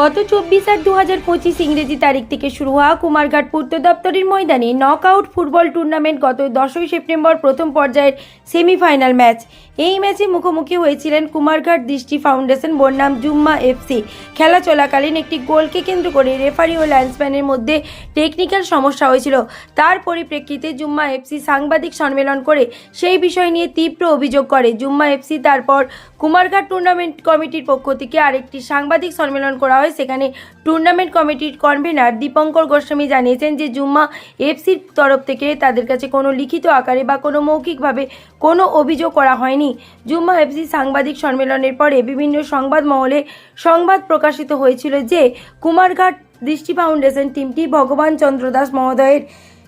গত চব্বিশ আট দু হাজার পঁচিশ ইংরেজি তারিখ থেকে শুরু হওয়া কুমারঘাট পূর্ত দপ্তরের ময়দানে নকআউট ফুটবল টুর্নামেন্ট গত দশই সেপ্টেম্বর প্রথম পর্যায়ের সেমিফাইনাল ম্যাচ এই ম্যাচে মুখোমুখি হয়েছিলেন কুমারঘাট দৃষ্টি ফাউন্ডেশন বনাম জুম্মা এফসি খেলা চলাকালীন একটি গোলকে কেন্দ্র করে রেফারি ও লাইন্সম্যানের মধ্যে টেকনিক্যাল সমস্যা হয়েছিল। তার পরিপ্রেক্ষিতে জুম্মা এফসি সাংবাদিক সম্মেলন করে সেই বিষয় নিয়ে তীব্র অভিযোগ করে। জুম্মা এফসি তারপর কুমারঘাট টুর্নামেন্ট কমিটির পক্ষ থেকে আরেকটি সাংবাদিক সম্মেলন করা হয়, সেখানে টুর্নামেন্ট কমিটির কনভেনার দীপঙ্কর গোস্বামী জানিয়েছেন যে জুম্মা এফসির তরফ থেকে তাদের কাছে কোনো লিখিত আকারে বা কোনো মৌখিকভাবে কোনো অভিযোগ করা হয়নি। জুম্মা এফসি সাংবাদিক সম্মেলনের পরে বিভিন্ন সংবাদ মহলে সংবাদ প্রকাশিত হয়েছিল যে কুমারঘাট দৃষ্টি ফাউন্ডেশন টিমটি ভগবান চন্দ্র দাস মহোদয়ের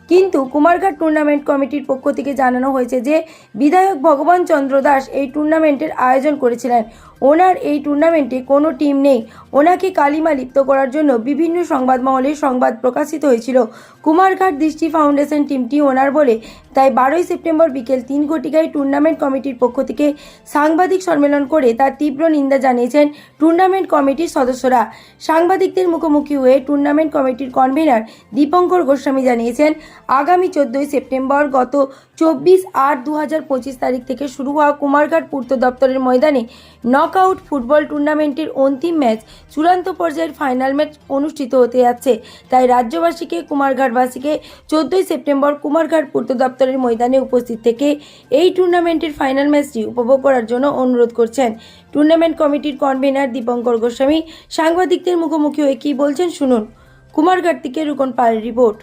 কিন্তু কুমারঘাট টুর্নামেন্ট কমিটির পক্ষ থেকে জানানো হয়েছে যে বিধায়ক ভগবান চন্দ্র দাস এই টুর্নামেন্টের আয়োজন করেছিলেন। ওনার এই টুর্নামেন্টে কোনো টিম নেই। ওনাকে কালিমা লিপ্ত করার জন্য বিভিন্ন সংবাদ মহলে সংবাদ প্রকাশিত হয়েছিল। কুমারঘাট দৃষ্টি ফাউন্ডেশন টিমটি ওনার বলে, তাই বারোই সেপ্টেম্বর বিকেল তিন ঘটিকায় টুর্নামেন্ট কমিটির পক্ষ থেকে সাংবাদিক সম্মেলন করে তার তীব্র নিন্দা জানিয়েছেন টুর্নামেন্ট কমিটির সদস্যরা। সাংবাদিকদের মুখোমুখি হয়ে টুর্নামেন্ট কমিটির কনভেনার দীপঙ্কর গোস্বামী জানিয়েছেন, আগামী চোদ্দোই সেপ্টেম্বর গত চব্বিশ আট দু তারিখ থেকে শুরু হওয়া কুমারঘাট পূর্ত দপ্তরের ময়দানে নকআউট ফুটবল টুর্নামেন্টের অন্তিম ম্যাচ চূড়ান্ত পর্যায়ের ফাইনাল ম্যাচ অনুষ্ঠিত হতে যাচ্ছে। তাই রাজ্যবাসীকে, কুমারঘাটবাসীকে চোদ্দোই সেপ্টেম্বর কুমারঘাট পূর্ত দপ্তরের ময়দানে উপস্থিত থেকে এই টুর্নামেন্টের ফাইনাল ম্যাচটি উপভোগ করার জন্য অনুরোধ করছেন। টুর্নামেন্ট কমিটির কনভেনার দীপঙ্কর গোস্বামী সাংবাদিকদের মুখোমুখি হয়ে কী বলছেন শুনুন। কুমারঘাট থেকে রুকন পালের রিপোর্ট।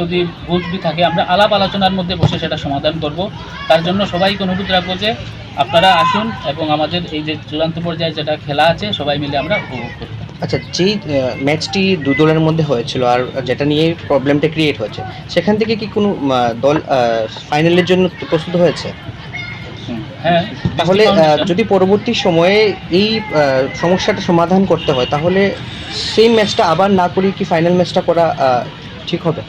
যদি বুঝবি থাকে আমরা আলাপ আলোচনার মধ্যে বসে সেটা সমাধান করব। তার জন্য সবাইকে অনুরোধ রাখব যে আপনারা আসুন এবং আমাদের এই যে চূড়ান্ত পর্যায়ে যেটা খেলা আছে সবাই মিলে আমরা উপভোগ করি আচ্ছা যেই ম্যাচটি দু দলের মধ্যে হয়েছিল আর যেটা নিয়ে প্রবলেমটা ক্রিয়েট হয়েছে সেখান থেকে কি কোনো দল ফাইনালের জন্য প্রস্তুত হয়েছে? হ্যাঁ। তাহলে যদি পরবর্তী সময়ে এই সমস্যাটা সমাধান করতে হয় তাহলে সেই ম্যাচটা আবার না করে কি ফাইনাল ম্যাচটা করা ঠিক হবে?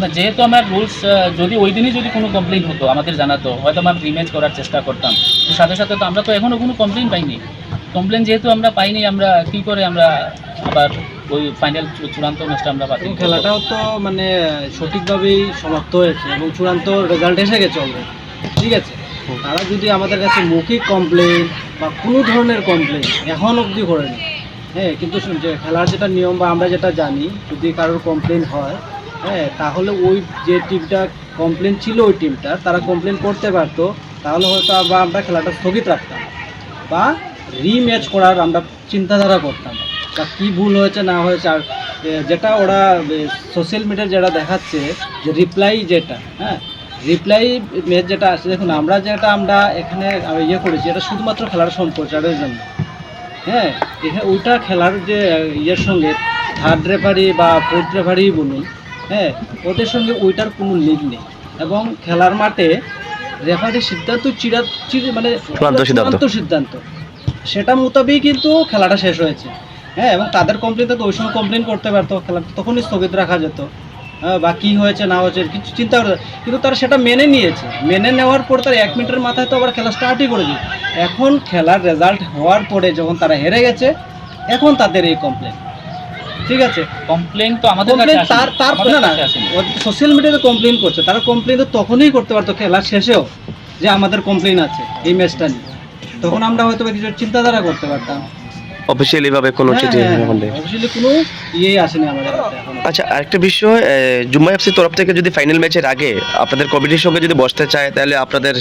না যেহেতু আমার রুলস যদি ওই দিনই যদি কোনো কমপ্লেন হতো আমাদের জানাতো হয়তো আমরা রিমেজ করার চেষ্টা করতাম। তো সাথে সাথে তো আমরা তো এখনও কোনো কমপ্লেন পাইনি। কমপ্লেন যেহেতু আমরা পাইনি আমরা কী করে আমরা আবার ওই ফাইনাল চূড়ান্ত ম্যাচটা আমরা করব? খেলাটাও তো মানে সঠিকভাবেই সমাপ্ত হয়েছে এবং চূড়ান্ত রেজাল্ট এসে গেছে অলরেডি ঠিক আছে? তারা যদি আমাদের কাছে মৌখিক কমপ্লেন বা কোনো ধরনের কমপ্লেন এখন অবধি করেনি হ্যাঁ কিন্তু খেলার যেটা নিয়ম বা আমরা যেটা জানি যদি কারোর কমপ্লেন হয় হ্যাঁ তাহলে ওই যে টিমটা কমপ্লেন ছিল ওই টিমটা তারা কমপ্লেন করতে পারতো, তাহলে হয়তো আবার আমরা খেলাটা স্থগিত রাখতাম বা রিম্যাচ করার আমরা চিন্তাধারা করতাম। বা কী ভুল হয়েছে, না হয়েছে, আর যেটা ওরা সোশ্যাল মিডিয়ায় যেটা দেখাচ্ছে, যে রিপ্লাই যেটা হ্যাঁ রিপ্লাই ম্যাচ যেটা আছে দেখুন, আমরা যেটা আমরা এখানে ইয়ে করেছি, এটা শুধুমাত্র খেলার সম্প্রচারের জন্য। হ্যাঁ এখানে ওইটা খেলার যে ইয়ের সঙ্গে থার্ড রেফারি বা ফোর্থ রেফারি বলুন হ্যাঁ ওদের সঙ্গে ওইটার কোনো লিঙ্ক নেই। এবং খেলার মাঠে রেফারির সিদ্ধান্ত চিরা মানে চূড়ান্ত সিদ্ধান্ত। সিদ্ধান্ত। সেটা মোতাবেক কিন্তু খেলাটা শেষ হয়েছে। হ্যাঁ এবং তাদের কমপ্লেন তো ওই সময় কমপ্লেন করতে পারতো খেলা তখনই স্থগিত রাখা যেত। হ্যাঁ, বা কী হয়েছে না হয়েছে কিছু চিন্তা করে কিন্তু তারা সেটা মেনে নিয়েছে। মেনে নেওয়ার পর তার এক মিনিটের মাথায় তো আবার খেলা স্টার্টই করে দিয়েছে এখন খেলার রেজাল্ট হওয়ার পরে যখন তারা হেরে গেছে এখন তাদের এই কমপ্লেন ঠিক আছে। কমপ্লেন তো আমাদের কাছে আসেনি। তার তার না না কাছে আসেনি। সোশ্যাল মিডিয়াতে কমপ্লেন করছে। তারা কমপ্লেন তো তখনই করতে পারতো খেলার শেষেও যে আমাদের কমপ্লেন আছে এই ম্যাচটা নিয়ে। তখন আমরা হয়তো কিছু চিন্তাধারা করতে পারতাম। অফিসিয়ালি ভাবে কোনো চিঠি এখন দেয় কোনো ইয়েই আসেনি আমাদের এখনও। আচ্ছা আরেকটা বিষয় জুম্মা এফসির তরফ থেকে যদি ফাইনাল ম্যাচের আগে আপনাদের কমিটির সঙ্গে যদি বসতে চায় তাহলে আপনাদের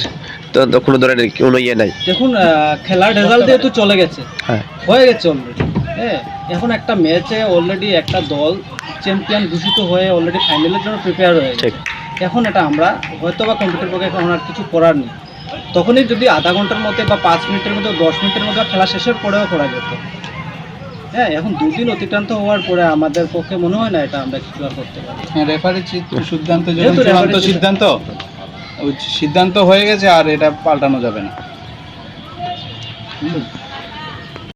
তো তো কোনো ধরনের কোনো ইয়ে নাই। দেখুন আহ, খেলার রেজাল্ট যেহেতু চলে গেছে হ্যাঁ। হয়ে গেছে অলরেডি হ্যাঁ এখন একটা ম্যাচে অলরেডি একটা দল চ্যাম্পিয়ন ঘোষিত হয়ে অলরেডি ফাইনালের জন্য প্রিপেয়ার হয়ে গেছে। এখন এটা আমরা হয়তো বা কম্পিউটার পক্ষে এখন আর কিছু করার নেই। তখনই যদি আধা ঘণ্টার মধ্যে বা পাঁচ মিনিটের মধ্যে দশ মিনিটের মধ্যে খেলা শেষের পরেও করা যেত। হ্যাঁ এখন দুদিন অতিক্রান্ত হওয়ার পরে আমাদের পক্ষে মনে হয় না এটা আমরা কিছু আর করতে পারি। হ্যাঁ রেফারির সিদ্ধান্ত চূড়ান্ত সিদ্ধান্ত সিদ্ধান্ত হয়ে গেছে আর এটা পাল্টানো যাবে না। হুম।